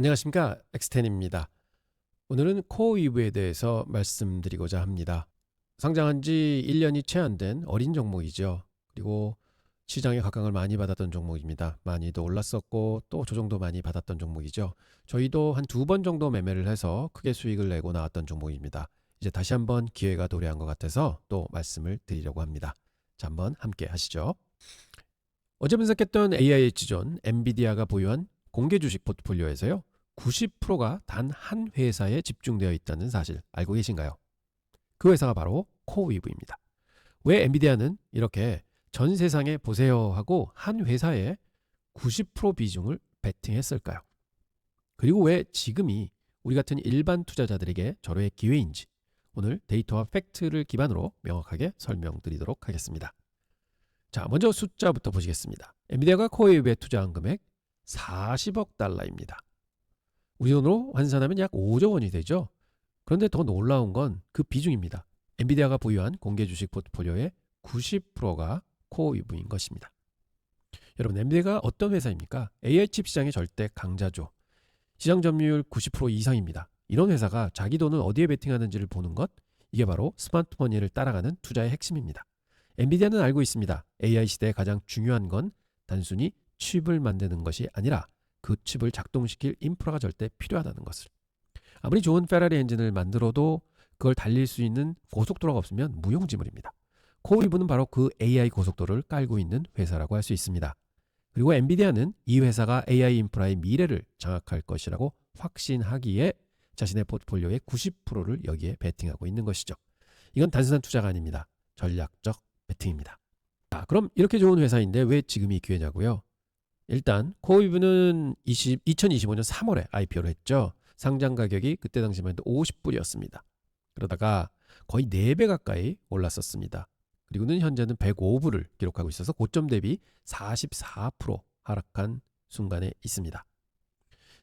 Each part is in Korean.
안녕하십니까 엑스텐입니다. 오늘은 코어위브에 대해서 말씀드리고자 합니다. 상장한 지 1년이 채 안 된 어린 종목이죠. 그리고 시장의 각광을 많이 받았던 종목입니다. 많이도 올랐었고 또 조정도 많이 받았던 종목이죠. 저희도 한 두 번 정도 매매를 해서 크게 수익을 내고 나왔던 종목입니다. 이제 다시 한번 기회가 도래한 것 같아서 또 말씀을 드리려고 합니다. 자, 한번 함께 하시죠. 어제 분석했던 AIH존 엔비디아가 보유한 공개 주식 포트폴리오에서요. 90%가 단 한 회사에 집중되어 있다는 사실 알고 계신가요? 그 회사가 바로 코어위브입니다. 왜 엔비디아는 이렇게 전 세상에 보세요 하고 한 회사에 90% 비중을 베팅했을까요? 그리고 왜 지금이 우리 같은 일반 투자자들에게 절호의 기회인지 오늘 데이터와 팩트를 기반으로 명확하게 설명드리도록 하겠습니다. 자, 먼저 숫자부터 보시겠습니다. 엔비디아가 코어웨이브에 투자한 금액 40억 달러입니다. 우리 돈으로 환산하면 약 5조 원이 되죠. 그런데 더 놀라운 건 그 비중입니다. 엔비디아가 보유한 공개 주식 포트폴리오의 90%가 코어위브인 것입니다. 여러분, 엔비디아가 어떤 회사입니까? AI 칩 시장의 절대 강자죠. 시장 점유율 90% 이상입니다. 이런 회사가 자기 돈을 어디에 베팅하는지를 보는 것, 이게 바로 스마트머니를 따라가는 투자의 핵심입니다. 엔비디아는 알고 있습니다. AI 시대의 가장 중요한 건 단순히 칩을 만드는 것이 아니라 그 칩을 작동시킬 인프라가 절대 필요하다는 것을. 아무리 좋은 페라리 엔진을 만들어도 그걸 달릴 수 있는 고속도로가 없으면 무용지물입니다. 코이브는 바로 그 AI 고속도로를 깔고 있는 회사라고 할 수 있습니다. 그리고 엔비디아는 이 회사가 AI 인프라의 미래를 장악할 것이라고 확신하기에 자신의 포트폴리오의 90%를 여기에 베팅하고 있는 것이죠. 이건 단순한 투자가 아닙니다. 전략적 베팅입니다. 자, 그럼 이렇게 좋은 회사인데 왜 지금이 기회냐고요? 일단 코이브는 20, 2025년 3월에 IPO를 했죠. 상장 가격이 그때 당시만 해도 50불이었습니다. 그러다가 거의 4배 가까이 올랐었습니다. 그리고는 현재는 105불을 기록하고 있어서 고점 대비 44% 하락한 순간에 있습니다.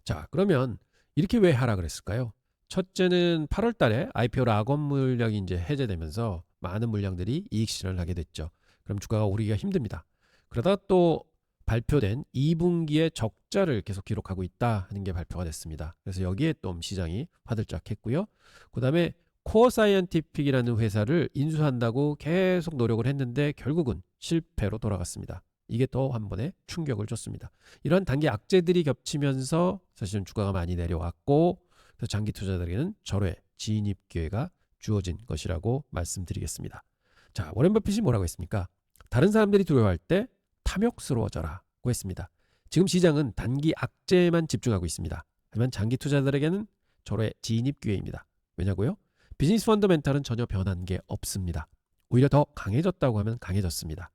자, 그러면 이렇게 왜 하락을 했을까요? 첫째는 8월 달에 IPO 락원 물량이 이제 해제되면서 많은 물량들이 이익 실현을 하게 됐죠. 그럼 주가가 오르기가 힘듭니다. 그러다 또 발표된 2분기의 적자를 계속 기록하고 있다 하는 게 발표가 됐습니다. 그래서 여기에 또 시장이 화들짝 했고요. 그 다음에 코어 사이언티픽이라는 회사를 인수한다고 계속 노력을 했는데 결국은 실패로 돌아갔습니다. 이게 또한 번에 충격을 줬습니다. 이런 단기 악재들이 겹치면서 사실은 주가가 많이 내려왔고 그래서 장기 투자자들에게는 절호의 진입 기회가 주어진 것이라고 말씀드리겠습니다. 자, 워렌 버핏이 뭐라고 했습니까? 다른 사람들이 두려워할 때 탐욕스러워져라고 했습니다. 지금 시장은 단기 악재에만 집중하고 있습니다. 하지만 장기 투자자들에게는 절호의 진입 기회입니다. 왜냐고요? 비즈니스 펀더멘탈은 전혀 변한 게 없습니다. 오히려 더 강해졌다고 하면 강해졌습니다.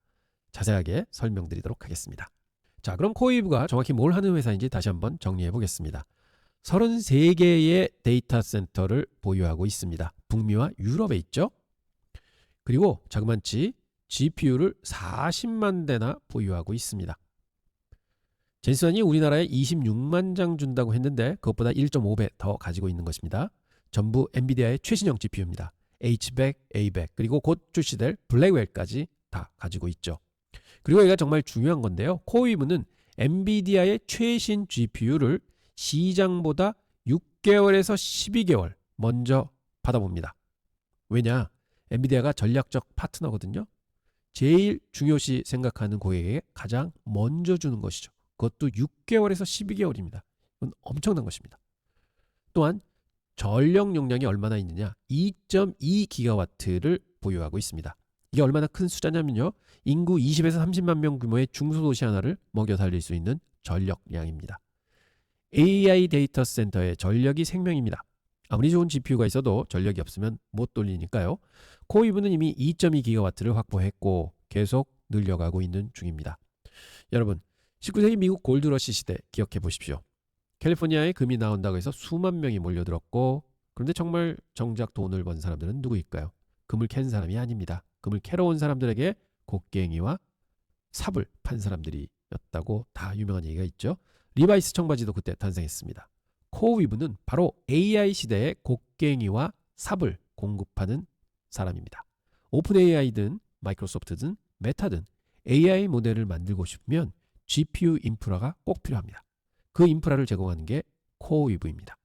자세하게 설명드리도록 하겠습니다. 자, 그럼 코이브가 정확히 뭘 하는 회사인지 다시 한번 정리해 보겠습니다. 33개의 데이터 센터를 보유하고 있습니다. 북미와 유럽에 있죠. 그리고 자그만치 GPU를 40만 대나 보유하고 있습니다. 젠슨이 우리나라에 26만 장 준다고 했는데 그것보다 1.5배 더 가지고 있는 것입니다. 전부 엔비디아의 최신형 GPU입니다. H100, A100 그리고 곧 출시될 블랙웰까지 다 가지고 있죠. 그리고 여기가 정말 중요한 건데요. 코이브는 엔비디아의 최신 GPU를 시장보다 6개월에서 12개월 먼저 받아봅니다. 왜냐? 엔비디아가 전략적 파트너거든요. 제일 중요시 생각하는 고객에게 가장 먼저 주는 것이죠. 그것도 6개월에서 12개월입니다. 이건 엄청난 것입니다. 또한 전력 용량이 얼마나 있느냐? 2.2기가와트를 보유하고 있습니다. 이게 얼마나 큰 숫자냐면요. 인구 20에서 30만 명 규모의 중소도시 하나를 먹여 살릴 수 있는 전력량입니다. AI 데이터 센터의 전력이 생명입니다. 아무리 좋은 GPU가 있어도 전력이 없으면 못 돌리니까요. 코이브는 이미 2.2기가와트를 확보했고 계속 늘려가고 있는 중입니다. 여러분, 19세기 미국 골드러시 시대 기억해 보십시오. 캘리포니아에 금이 나온다고 해서 수만 명이 몰려들었고 그런데 정말 정작 돈을 번 사람들은 누구일까요? 금을 캔 사람이 아닙니다. 금을 캐러 온 사람들에게 곡괭이와 삽을 판 사람들이었다고 다 유명한 얘기가 있죠. 리바이스 청바지도 그때 탄생했습니다. 코어위브는 바로 AI 시대의 곡괭이와 삽을 공급하는 사람입니다. 오픈 AI든 마이크로소프트든 메타든 AI 모델을 만들고 싶으면 GPU 인프라가 꼭 필요합니다. 그 인프라를 제공하는 게 코어위브입니다.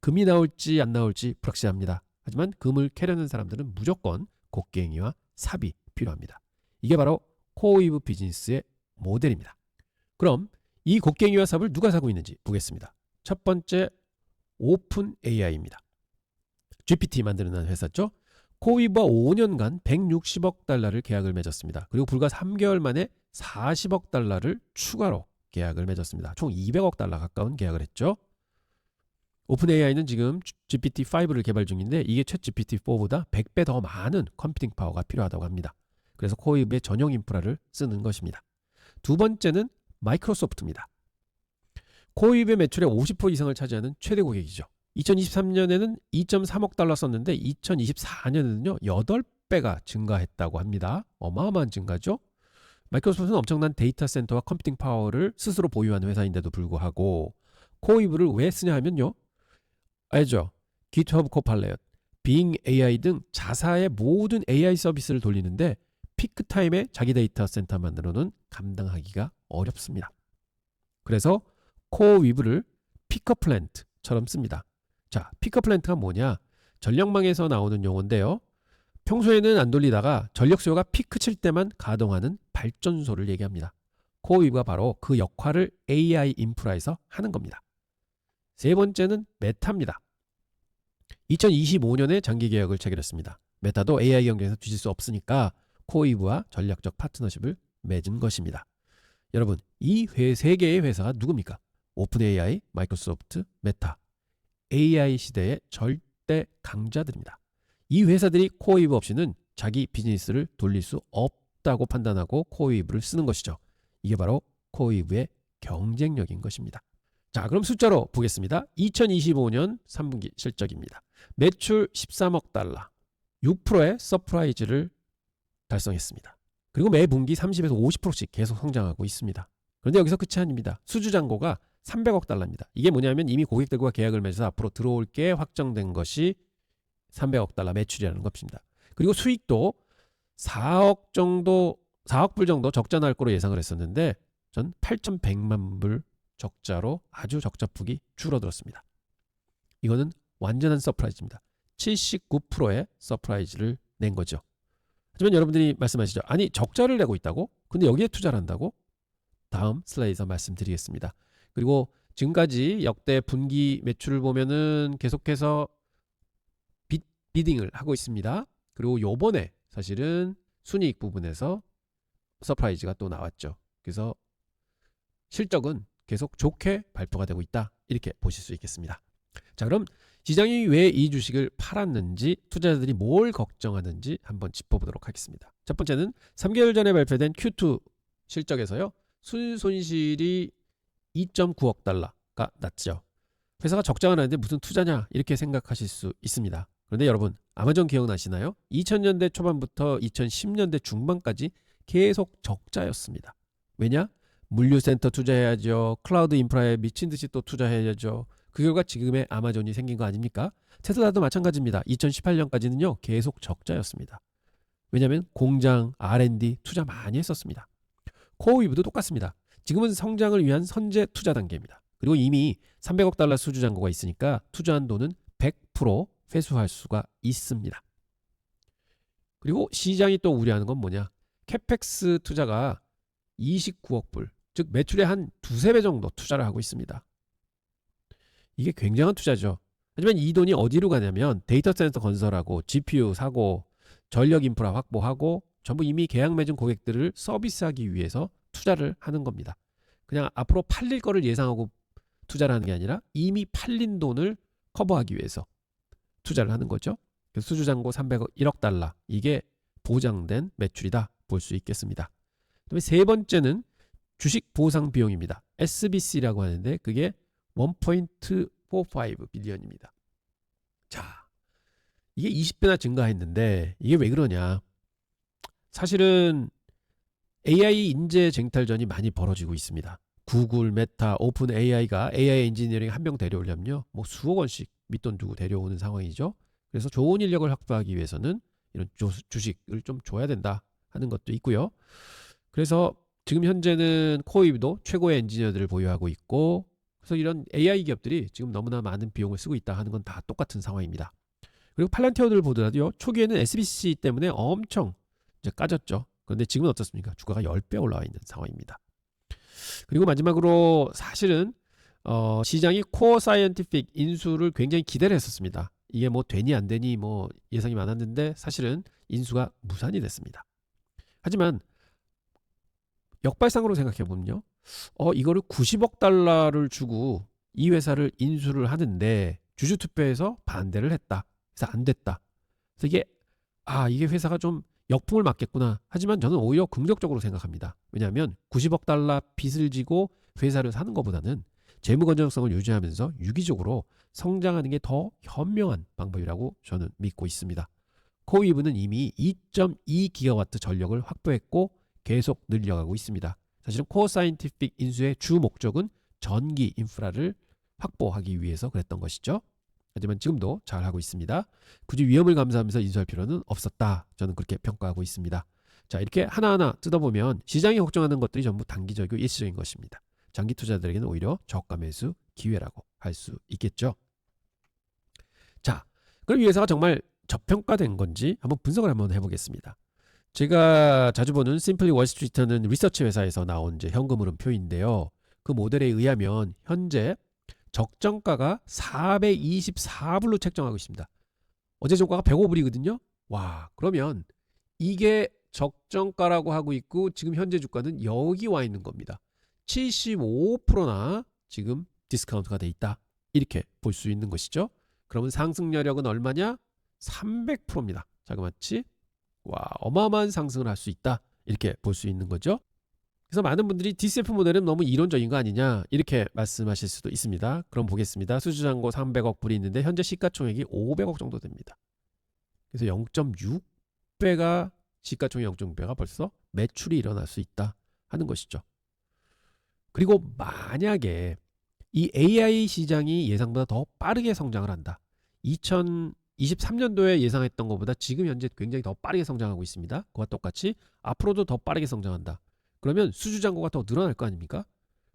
금이 나올지 안 나올지 불확실합니다. 하지만 금을 캐려는 사람들은 무조건 곡괭이와 삽이 필요합니다. 이게 바로 코어위브 비즈니스의 모델입니다. 그럼 이 곡괭이와 삽을 누가 사고 있는지 보겠습니다. 첫 번째 오픈 AI입니다. GPT 만드는 회사죠. 코위브와 5년간 160억 달러를 계약을 맺었습니다. 그리고 불과 3개월 만에 40억 달러를 추가로 계약을 맺었습니다. 총 200억 달러 가까운 계약을 했죠. 오픈 AI는 지금 GPT-5를 개발 중인데 이게 챗 GPT-4보다 100배 더 많은 컴퓨팅 파워가 필요하다고 합니다. 그래서 코이브의 전용 인프라를 쓰는 것입니다. 두 번째는 마이크로소프트입니다. 코이브의 매출의 50% 이상을 차지하는 최대 고객이죠. 2023년에는 2.3억 달러 썼는데 2024년에는요 8배가 증가했다고 합니다. 어마어마한 증가죠. 마이크로소프트는 엄청난 데이터 센터와 컴퓨팅 파워를 스스로 보유하는 회사인데도 불구하고 코이브를 왜 쓰냐 하면요. 알죠? GitHub Copilot, Bing AI 등 자사의 모든 AI 서비스를 돌리는데 피크 타임에 자기 데이터 센터 만들어는 감당하기가 어렵습니다. 그래서 코어 위브를 피커 플랜트처럼 씁니다. 자, 피커 플랜트가 뭐냐? 전력망에서 나오는 용어인데요. 평소에는 안 돌리다가 전력 수요가 피크 칠 때만 가동하는 발전소를 얘기합니다. 코어 위브가 바로 그 역할을 AI 인프라에서 하는 겁니다. 세 번째는 메타입니다. 2025년에 장기 계약을 체결했습니다. 메타도 AI 경쟁에서 뒤질 수 없으니까 코어위브와 전략적 파트너십을 맺은 것입니다. 여러분, 이 세 개의 회사가 누굽니까? 오픈 AI, 마이크로소프트, 메타. AI 시대의 절대 강자들입니다. 이 회사들이 코어위브 없이는 자기 비즈니스를 돌릴 수 없다고 판단하고 코어위브를 쓰는 것이죠. 이게 바로 코어위브의 경쟁력인 것입니다. 자, 그럼 숫자로 보겠습니다. 2025년 3분기 실적입니다. 매출 13억 달러, 6%의 서프라이즈를 달성했습니다. 그리고 매 분기 30에서 50%씩 계속 성장하고 있습니다. 그런데 여기서 끝이 아닙니다. 수주 잔고가 300억 달러입니다. 이게 뭐냐면 이미 고객들과 계약을 맺어서 앞으로 들어올 게 확정된 것이 300억 달러 매출이라는 것입니다. 그리고 수익도 4억 정도 4억 불 정도 적자 날 거로 예상을 했었는데 전 8,100만 불 적자로 아주 적자폭이 줄어들었습니다. 이거는 완전한 서프라이즈입니다. 79%의 서프라이즈를 낸 거죠. 하지만 여러분들이 말씀하시죠. 아니 적자를 내고 있다고? 근데 여기에 투자를 한다고? 다음 슬라이드에서 말씀드리겠습니다. 그리고 지금까지 역대 분기 매출을 보면은 계속해서 비, 비딩을 하고 있습니다. 그리고 요번에 사실은 순이익 부분에서 서프라이즈가 또 나왔죠. 그래서 실적은 계속 좋게 발표가 되고 있다. 이렇게 보실 수 있겠습니다. 자, 그럼 시장이 왜 이 주식을 팔았는지 투자자들이 뭘 걱정하는지 한번 짚어보도록 하겠습니다. 첫 번째는 3개월 전에 발표된 Q2 실적에서요. 순손실이 2.9억 달러가 났죠. 회사가 적자가 나는데 무슨 투자냐 이렇게 생각하실 수 있습니다. 그런데 여러분 아마존 기억나시나요? 2000년대 초반부터 2010년대 중반까지 계속 적자였습니다. 왜냐? 물류센터 투자해야죠. 클라우드 인프라에 미친 듯이 또 투자해야죠. 그 결과 지금의 아마존이 생긴 거 아닙니까? 테슬라도 마찬가지입니다. 2018년까지는요 계속 적자였습니다. 왜냐하면 공장, R&D 투자 많이 했었습니다. 코어위브도 똑같습니다. 지금은 성장을 위한 선제 투자 단계입니다. 그리고 이미 300억 달러 수주 잔고가 있으니까 투자한 돈은 100% 회수할 수가 있습니다. 그리고 시장이 또 우려하는 건 뭐냐? 캐펙스 투자가 29억 불, 즉 매출의 한 두세 배 정도 투자를 하고 있습니다. 이게 굉장한 투자죠. 하지만 이 돈이 어디로 가냐면 데이터 센터 건설하고 GPU 사고 전력 인프라 확보하고 전부 이미 계약 맺은 고객들을 서비스하기 위해서 투자를 하는 겁니다. 그냥 앞으로 팔릴 거를 예상하고 투자를 하는 게 아니라 이미 팔린 돈을 커버하기 위해서 투자를 하는 거죠. 수주 잔고 300억 1억 달러 이게 보장된 매출이다 볼 수 있겠습니다. 그다음에 세 번째는 주식 보상 비용입니다. SBC라고 하는데 그게 1.45 빌리언입니다. 자, 이게 20배나 증가했는데 이게 왜 그러냐? 사실은 AI 인재 쟁탈전이 많이 벌어지고 있습니다. 구글, 메타, 오픈 AI가 AI 엔지니어링 한 명 데려오려면요. 뭐 수억 원씩 밑돈 두고 데려오는 상황이죠. 그래서 좋은 인력을 확보하기 위해서는 이런 조, 주식을 좀 줘야 된다 하는 것도 있고요. 그래서 지금 현재는 코이브도 최고의 엔지니어들을 보유하고 있고 그래서 이런 AI 기업들이 지금 너무나 많은 비용을 쓰고 있다 하는 건 다 똑같은 상황입니다. 그리고 팔란티어를 보더라도요. 초기에는 SBC 때문에 엄청 이제 까졌죠. 그런데 지금은 어떻습니까? 주가가 10배 올라와 있는 상황입니다. 그리고 마지막으로 사실은 어, 시장이 코어 사이언티픽 인수를 굉장히 기대를 했었습니다. 이게 뭐 되니 안 되니 뭐 예상이 많았는데 사실은 인수가 무산이 됐습니다. 하지만 역발상으로 생각해 보면요. 어, 이거를 90억 달러를 주고 이 회사를 인수를 하는데 주주 투표에서 반대를 했다. 그래서 안 됐다. 그래서 이게 아, 이게 회사가 좀 역풍을 맞겠구나. 하지만 저는 오히려 긍정적으로 생각합니다. 왜냐하면 90억 달러 빚을 지고 회사를 사는 것보다는 재무 건전성을 유지하면서 유기적으로 성장하는 게 더 현명한 방법이라고 저는 믿고 있습니다. 코이브는 이미 2.2 기가와트 전력을 확보했고 계속 늘려가고 있습니다. 사실은 코어 사이언티픽 인수의 주 목적은 전기 인프라를 확보하기 위해서 그랬던 것이죠. 하지만 지금도 잘 하고 있습니다. 굳이 위험을 감수하면서 인수할 필요는 없었다. 저는 그렇게 평가하고 있습니다. 자, 이렇게 하나하나 뜯어보면 시장이 걱정하는 것들이 전부 단기적이고 일시적인 것입니다. 장기 투자들에게는 오히려 저가 매수 기회라고 할 수 있겠죠. 자, 그럼 이 회사가 정말 저평가된 건지 한번 분석을 한번 해보겠습니다. 제가 자주 보는 심플리 월스트리트는 리서치 회사에서 나온 이제 현금 흐름 표인데요. 그 모델에 의하면 현재 적정가가 424불로 책정하고 있습니다. 어제 종가가 105불이거든요. 와, 그러면 이게 적정가라고 하고 있고 지금 현재 주가는 여기 와 있는 겁니다. 75%나 지금 디스카운트가 돼 있다. 이렇게 볼 수 있는 것이죠. 그러면 상승 여력은 얼마냐? 300%입니다. 자그마치 와 어마어마한 상승을 할 수 있다. 이렇게 볼 수 있는 거죠. 그래서 많은 분들이 DCF 모델은 너무 이론적인 거 아니냐 이렇게 말씀하실 수도 있습니다. 그럼 보겠습니다. 수주잔고 300억 불이 있는데 현재 시가총액이 500억 정도 됩니다. 그래서 0.6배가 시가총액 0.6배가 벌써 매출이 일어날 수 있다 하는 것이죠. 그리고 만약에 이 AI 시장이 예상보다 더 빠르게 성장을 한다. 2023년도에 예상했던 것보다 지금 현재 굉장히 더 빠르게 성장하고 있습니다. 그와 똑같이 앞으로도 더 빠르게 성장한다. 그러면 수주 잔고가 더 늘어날 거 아닙니까?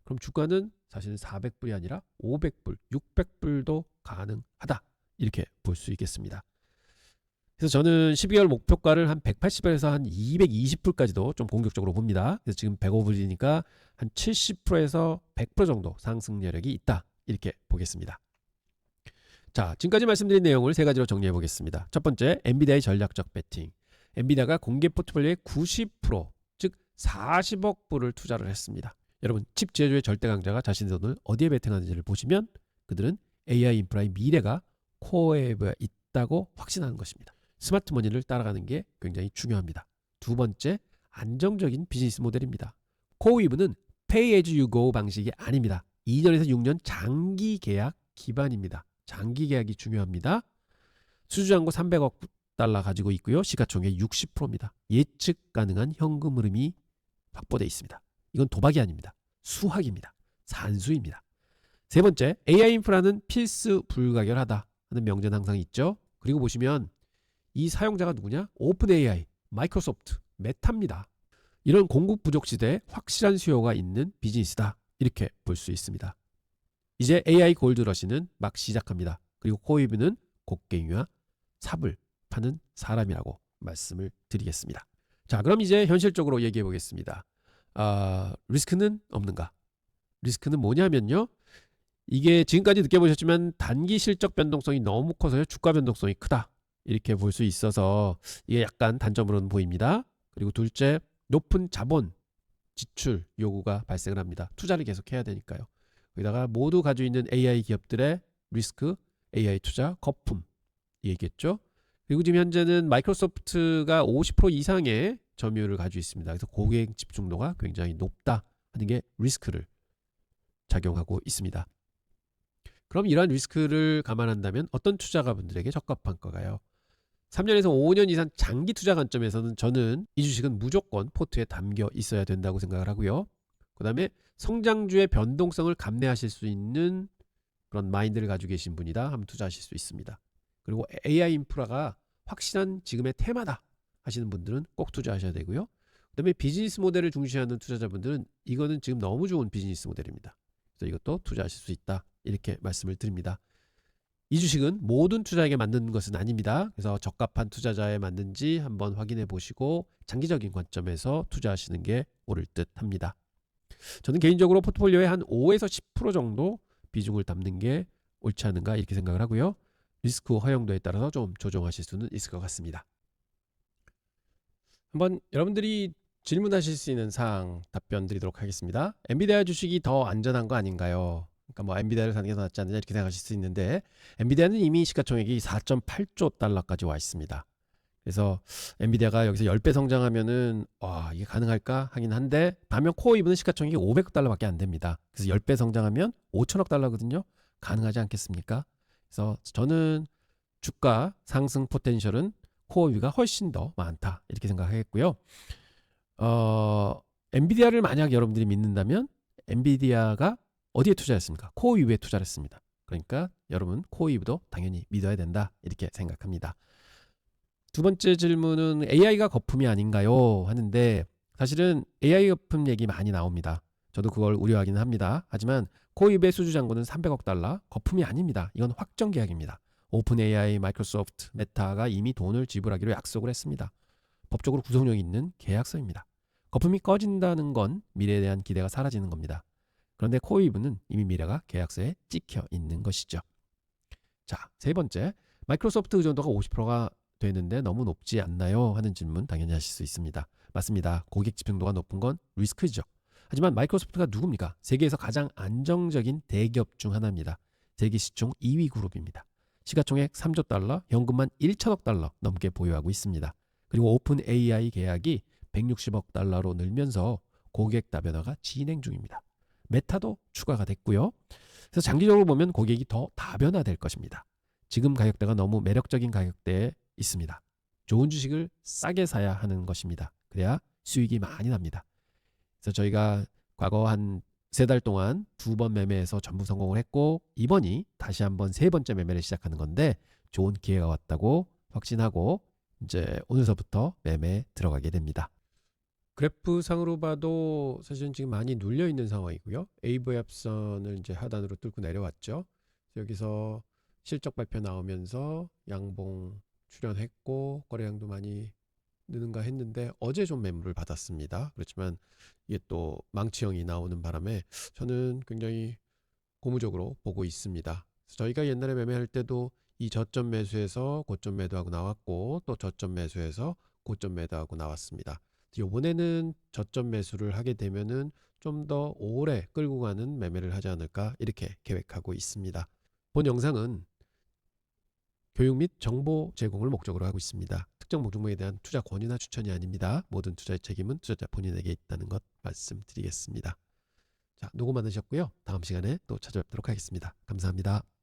그럼 주가는 사실은 400불이 아니라 500불, 600불도 가능하다. 이렇게 볼 수 있겠습니다. 그래서 저는 12월 목표가를 한 180불에서 한 220불까지도 좀 공격적으로 봅니다. 그래서 지금 105불이니까 한 70%에서 100% 정도 상승 여력이 있다. 이렇게 보겠습니다. 자, 지금까지 말씀드린 내용을 세 가지로 정리해 보겠습니다. 첫 번째, 엔비디아의 전략적 배팅. 엔비디아가 공개 포트폴리오의 90%, 즉 40억 불을 투자를 했습니다. 여러분, 칩 제조의 절대 강자가 자신의 돈을 어디에 베팅하는지를 보시면 그들은 AI 인프라의 미래가 코어에 있다고 확신하는 것입니다. 스마트 머니를 따라가는 게 굉장히 중요합니다. 두 번째, 안정적인 비즈니스 모델입니다. 코웨이브는 pay as you go 방식이 아닙니다. 2년에서 6년 장기 계약 기반입니다. 장기 계약이 중요합니다. 수주잔고 300억 달러 가지고 있고요. 시가총액 60%입니다. 예측 가능한 현금 흐름이 확보되어 있습니다. 이건 도박이 아닙니다. 수학입니다. 산수입니다. 세 번째, AI 인프라는 필수 불가결하다 하는 명제는 항상 있죠. 그리고 보시면 이 사용자가 누구냐? 오픈 AI, 마이크로소프트, 메타입니다. 이런 공급 부족 시대에 확실한 수요가 있는 비즈니스다. 이렇게 볼 수 있습니다. 이제 AI 골드러시는 막 시작합니다. 그리고 코이브는 곡괭이와 삽을 파는 사람이라고 말씀을 드리겠습니다. 자, 그럼 이제 현실적으로 얘기해 보겠습니다. 아, 리스크는 없는가? 리스크는 뭐냐면요. 이게 지금까지 느껴보셨지만 단기 실적 변동성이 너무 커서요. 주가 변동성이 크다. 이렇게 볼 수 있어서 이게 약간 단점으로는 보입니다. 그리고 둘째, 높은 자본 지출 요구가 발생을 합니다. 투자를 계속 해야 되니까요. 거기다가 모두 가지고 있는 AI 기업들의 리스크, AI 투자 거품 얘기했죠. 그리고 지금 현재는 마이크로소프트가 50% 이상의 점유율을 가지고 있습니다. 그래서 고객 집중도가 굉장히 높다 하는 게 리스크를 작용하고 있습니다. 그럼 이러한 리스크를 감안한다면 어떤 투자가분들에게 적합한 거가요? 3년에서 5년 이상 장기 투자 관점에서는 저는 이 주식은 무조건 포트에 담겨 있어야 된다고 생각을 하고요. 그 다음에 성장주의 변동성을 감내하실 수 있는 그런 마인드를 가지고 계신 분이다 하면 투자하실 수 있습니다. 그리고 AI 인프라가 확실한 지금의 테마다 하시는 분들은 꼭 투자하셔야 되고요. 그 다음에 비즈니스 모델을 중시하는 투자자분들은 이거는 지금 너무 좋은 비즈니스 모델입니다. 그래서 이것도 투자하실 수 있다. 이렇게 말씀을 드립니다. 이 주식은 모든 투자에게 맞는 것은 아닙니다. 그래서 적합한 투자자에 맞는지 한번 확인해 보시고 장기적인 관점에서 투자하시는 게 옳을 듯 합니다. 저는 개인적으로 포트폴리오에 한 5에서 10% 정도 비중을 담는 게 옳지 않은가 이렇게 생각을 하고요. 리스크 허용도에 따라서 좀 조정하실 수는 있을 것 같습니다. 한번 여러분들이 질문하실 수 있는 사항 답변 드리도록 하겠습니다. 엔비디아 주식이 더 안전한 거 아닌가요? 그러니까 뭐 엔비디아를 사는 게 더 낫지 않느냐 이렇게 생각하실 수 있는데 엔비디아는 이미 시가총액이 4.8조 달러까지 와 있습니다. 그래서 엔비디아가 여기서 10배 성장하면은 와 이게 가능할까 하긴 한데 반면 코어 이브는 시가총액이 500억 달러밖에 안 됩니다. 그래서 10배 성장하면 5천억 달러거든요. 가능하지 않겠습니까? 그래서 저는 주가 상승 포텐셜은 코어 이브가 훨씬 더 많다 이렇게 생각하겠고요. 어, 엔비디아를 만약 여러분들이 믿는다면 엔비디아가 어디에 투자했습니까? 코어 이브에 투자를 했습니다. 그러니까 여러분 코어 이브도 당연히 믿어야 된다 이렇게 생각합니다. 두 번째 질문은 AI가 거품이 아닌가요? 하는데 사실은 AI 거품 얘기 많이 나옵니다. 저도 그걸 우려하기는 합니다. 하지만 코입의 수주 잔고는 300억 달러 거품이 아닙니다. 이건 확정 계약입니다. 오픈 AI, 마이크로소프트, 메타가 이미 돈을 지불하기로 약속을 했습니다. 법적으로 구속력이 있는 계약서입니다. 거품이 꺼진다는 건 미래에 대한 기대가 사라지는 겁니다. 그런데 코이브는 이미 미래가 계약서에 찍혀 있는 것이죠. 자, 세 번째. 마이크로소프트 의존도가 50%가 되는데 너무 높지 않나요? 하는 질문 당연히 하실 수 있습니다. 맞습니다. 고객 집중도가 높은 건 리스크죠. 하지만 마이크로소프트가 누굽니까? 세계에서 가장 안정적인 대기업 중 하나입니다. 세계 시총 2위 그룹입니다. 시가총액 3조 달러, 현금만 1천억 달러 넘게 보유하고 있습니다. 그리고 오픈 AI 계약이 160억 달러로 늘면서 고객 다변화가 진행 중입니다. 메타도 추가가 됐고요. 그래서 장기적으로 보면 고객이 더 다변화될 것입니다. 지금 가격대가 너무 매력적인 가격대에 있습니다. 좋은 주식을 싸게 사야 하는 것입니다. 그래야 수익이 많이 납니다. 그래서 저희가 과거 한 세 달 동안 두 번 매매해서 전부 성공을 했고 이번이 다시 한번 세 번째 매매를 시작하는 건데 좋은 기회가 왔다고 확신하고 이제 오늘서부터 매매에 들어가게 됩니다. 그래프 상으로 봐도 사실은 지금 많이 눌려 있는 상황이고요. 에이브 합선을 이제 하단으로 뚫고 내려왔죠. 여기서 실적 발표 나오면서 양봉 출연했고 거래량도 많이 느는가 했는데 어제 좀 매물을 받았습니다. 그렇지만 이게 또 망치형이 나오는 바람에 저는 굉장히 고무적으로 보고 있습니다. 저희가 옛날에 매매할 때도 이 저점 매수에서 고점 매도하고 나왔고 또 저점 매수에서 고점 매도하고 나왔습니다. 이번에는 저점 매수를 하게 되면은 좀 더 오래 끌고 가는 매매를 하지 않을까 이렇게 계획하고 있습니다. 본 영상은 교육 및 정보 제공을 목적으로 하고 있습니다. 특정 목적물에 대한 투자 권유나 추천이 아닙니다. 모든 투자의 책임은 투자자 본인에게 있다는 것 말씀드리겠습니다. 자, 녹음 많으셨고요. 다음 시간에 또 찾아뵙도록 하겠습니다. 감사합니다.